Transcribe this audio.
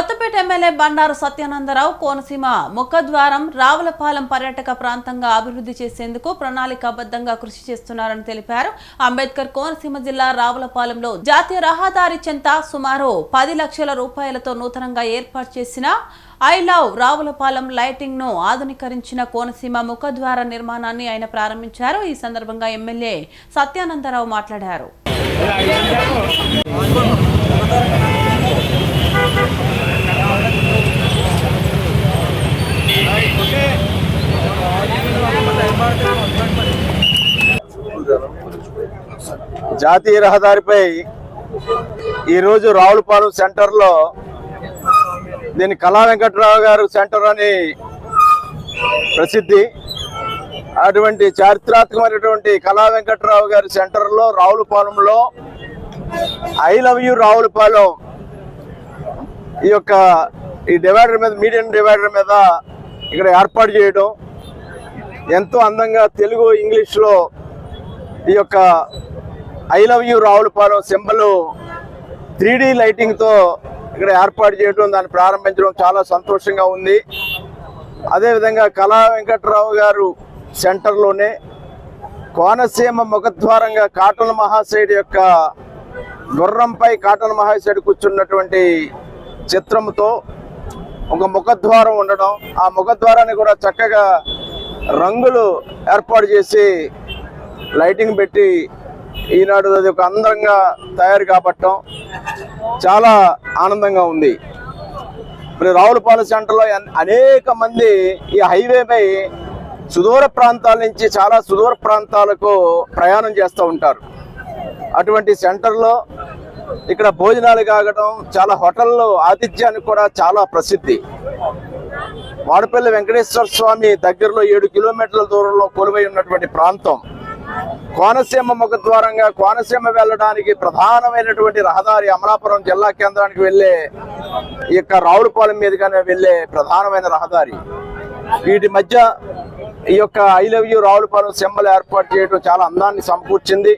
Kothapeta MLA Bandaru Satyanandarao Konaseema ముఖద్వారం రావులపాలెం పర్యాటక ప్రాంతంగా అభివృద్ధి చేసేందుకు ప్రణాళికాబద్ధంగా కృషి చేస్తున్నారని తెలిపారు. అంబేద్కర్ కోనసీమ జిల్లా రావులపాలెంలో జాతీయ రహదారి చెంత సుమారు పది లక్షల రూపాయలతో నూతనంగా ఏర్పాటు చేసిన ఐ లవ్ రావులపాలెం లైటింగ్ను ఆధునీకరించిన కోనసీమ ముఖద్వార నిర్మాణాన్ని ఆయన ప్రారంభించారు. ఈ సందర్భంగా ఎమ్మెల్యే సత్యానందరావు మాట్లాడారు. జాతీయ రహదారిపై ఈరోజు రావులపాలెం సెంటర్లో దీని కళా వెంకట్రావు గారు సెంటర్ అని ప్రసిద్ధి. అటువంటి చారిత్రాత్మకమైనటువంటి కళా వెంకట్రావు గారి సెంటర్లో రావులపాలెంలో ఐ లవ్ యూ రావులపాలెం ఈ యొక్క ఈ డివైడర్ మీద మీడియం డివైడర్ మీద ఇక్కడ ఏర్పాటు చేయడం ఎంతో అందంగా తెలుగు ఇంగ్లీష్లో ఈ యొక్క I love you Ravulapalem symbol. Three D లైటింగ్తో ఇక్కడ ఏర్పాటు చేయడం దాన్ని ప్రారంభించడం చాలా సంతోషంగా ఉంది. అదేవిధంగా కళా వెంకట్రావు గారు సెంటర్లోనే కోనసీమ ముఖద్వారంగా కాటన్ మహాశయుడు యొక్క గుర్రంపై కాటన్ మహాశయుడు కూర్చున్నటువంటి చిత్రంతో ఒక ముఖద్వారం ఉండడం. ఆ ముఖద్వారాన్ని కూడా చక్కగా రంగులు ఏర్పాటు చేసి లైటింగ్ పెట్టి ఈనాడు అది ఒక అందంగా తయారు కాబట్టం చాలా ఆనందంగా ఉంది. మరి రావులపాలెం సెంటర్లో అనేక మంది ఈ హైవేపై సుదూర ప్రాంతాల నుంచి చాలా సుదూర ప్రాంతాలకు ప్రయాణం చేస్తూ ఉంటారు. అటువంటి సెంటర్లో ఇక్కడ భోజనాలు కాగడం చాలా హోటళ్ళు ఆతిథ్యానికి కూడా చాలా ప్రసిద్ధి. వాడపల్లి వెంకటేశ్వర స్వామి దగ్గరలో ఏడు కిలోమీటర్ల దూరంలో కొలువై ఉన్నటువంటి ప్రాంతం. కోనసీమ ముఖద్వారంగా కోనసీమ వెళ్ళడానికి ప్రధానమైనటువంటి రహదారి అమలాపురం జిల్లా కేంద్రానికి వెళ్ళే ఈ యొక్క రావులపాలెం మీదుగానే వెళ్ళే ప్రధానమైన రహదారి. వీటి మధ్య ఈ యొక్క I love you Ravulapalem symbol ఏర్పాటు చేయడం చాలా అందాన్ని సమకూర్చింది.